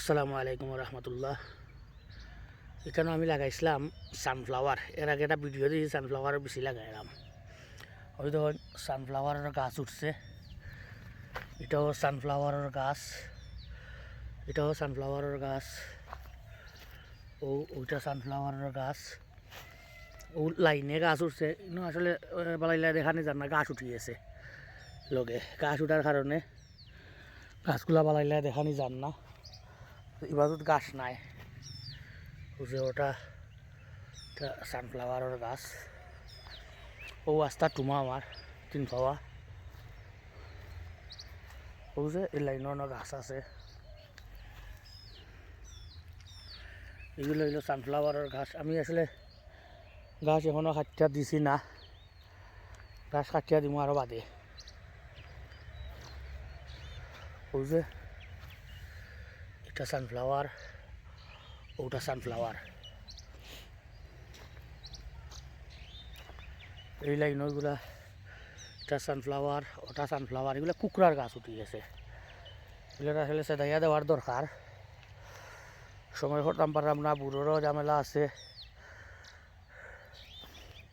আসসালামু আলাইকুম রহমতুল্লাহ এখানে আমি লাগাইছিলাম সানফ্লাওয়ার এর আগে একটা ভিডিও দিয়েছি সানফ্লাওয়ার বেশি লাগাইলাম। ওই দেখুন সানফ্লাওয়ারের গাছ উঠছে। এটাও সানফ্লাওয়ারের গাছ। এটাও সানফ্লাওয়ারের গাছ। ও, ওইটা সানফ্লাওয়ারের গাছ। ও, লাইনে গাছ উঠছে। কিন্তু আসলে বালাইলা দেখানি যান না, গাছ উঠিয়েছে লগে। গাছ উঠার কারণে গাছগুলা বালাইলা দেখানি যান না। ইবাদত গাছ নাই। বুঝে ওটা সানফ্লাওয়ারের গাছ। ও আস্তা টুমা আমার, তিন পাওয়া বুঝে এই লাইনের গাছ আছে। এগুলো হইল সানফ্লাওয়ারের গাছ। আমি আসলে গাছ এখনও কাটিয়া দিছি না। গাছ কাটিয়া দিব আরও বাদে। বুঝে এটা সানফ্লাওয়ার ওটা সানফ্লাওয়ার এই লাইনগুলা এটা সানফ্লাওয়ার ওটা সানফ্লাওয়ার এগুলো কুকরার গাছ উঠে গেছে। এগুলো আসলে সেদাইয়া দেওয়ার দরকার। সময় করতাম পারলাম না, বুড়োরও ঝামেলা আছে।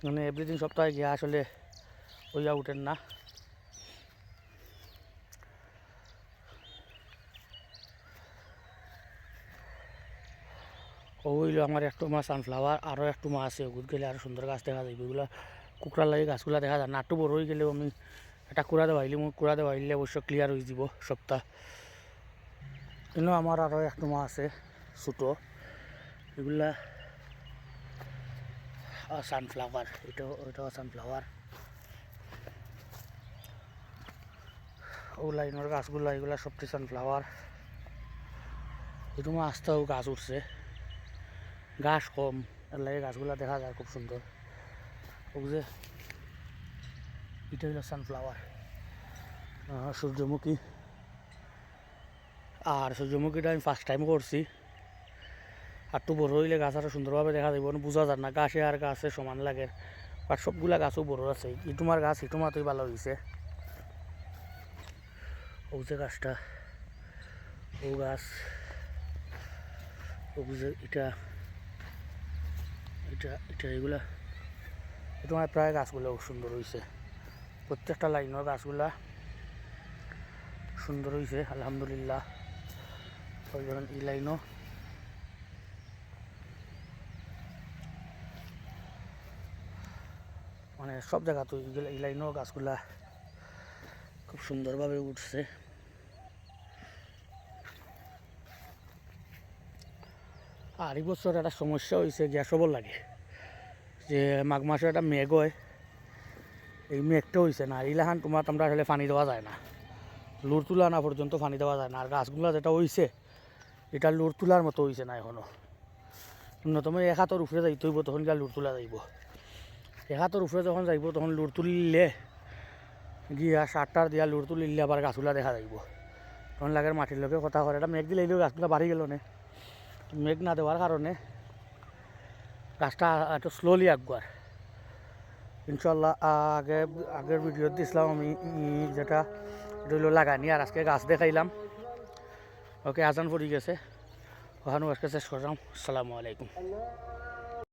মানে এভরিদিন সপ্তাহে গিয়া আসলে ওইয়া উঠেন না। ওইলো আমার একটু মা সানফ্লাওয়ার আরও একটু মা আছে, ওগুলো গেলে আরও সুন্দর গাছ দেখা যাবে ওগুলো কুকড়ার লাগে গাছগুলো দেখা যায় নাটু বড় হয়ে গেলেও আমি একটা কুড়া দেওয়াইলি মোক কুড়া দেওয়াইলে অবশ্য ক্লিয়ার হয়ে যাব সপ্তাহ কিন্তু আমার আরও একটু মা আছে, ছোটো। এগুলা সানফ্লাওয়ার এটাও এটাও সানফ্লাওয়ার ও লাইনের গাছগুলো, এগুলা সবটি সানফ্লাওয়ার এটু আস্তেও গাছ উঠছে। ঘাস কম, এর লাগে গাছগুলা দেখা যায় খুব সুন্দর। বুঝে এটা হলো সানফ্লাওয়ার সূর্যমুখী। আর সূর্যমুখীটা আমি ফার্স্ট টাইম করছি। আর তো বড় হইলে গাছ আরও সুন্দরভাবে দেখা যাবে বোঝা যায় না গাছে আর গাছে সমান লাগে। আর সবগুলা গাছও বড় আছে। ইটুমার গাছ ইটুমাতই ভালো হয়েছে ও যে গাছটা, ও গাছ, ও যে এটা এটা এটা এগুলা এটা আমার প্রায় গাছগুলো সুন্দর হয়েছে প্রত্যেকটা লাইনের গাছগুলা সুন্দর হয়েছে আলহামদুলিল্লাহ। ধরেন এই লাইনও। মানে সব জায়গাতে এইগুলা এই লাইনও গাছগুলা খুব সুন্দরভাবে উঠছে। আর বছর একটা সমস্যা হয়েছে, গ্যাস হবার লাগে। যে মাঘ মাসে একটা মেঘ হয়, এই মেঘটা হয়েছে না। ইলাহান তোমার তোমরা আসলে পানি দেওয়া যায় না। লুর তুলা না পর্যন্ত পানি দেওয়া যায় না। আর গাছগুলো যেটা হয়েছে এটা লুর তুলার মতো হয়েছে না এখনও। ন্যূনতম এক হাতের উপরে যাইতে হইব, তখন গিয়া লুর তুলা যাইব। এক হাতের উপরে যখন যাইব, তখন লুর তুলিলে গিয়া সারটার দিয়া লুর তুলিলে আবার গাছগুলা দেখা যাইব। তখন লাগে মাটির লোকে কথা করে এটা মেঘ দিলেও গাছগুলা বাড়ি গেল না। মেঘ না দেওয়ার কারণে গাছটা একটু স্লোলি আগুয়ার। ইনশাল্লাহ আগে, আগের ভিডিও দিছিলাম আমি যেটা হলো লাগানি, আর আজকে গাছ দেখাইলাম। ওকে, আজান পড়ে গেছে। ওখানেও আজকে শেষ করলাম। আসসালামু আলাইকুম।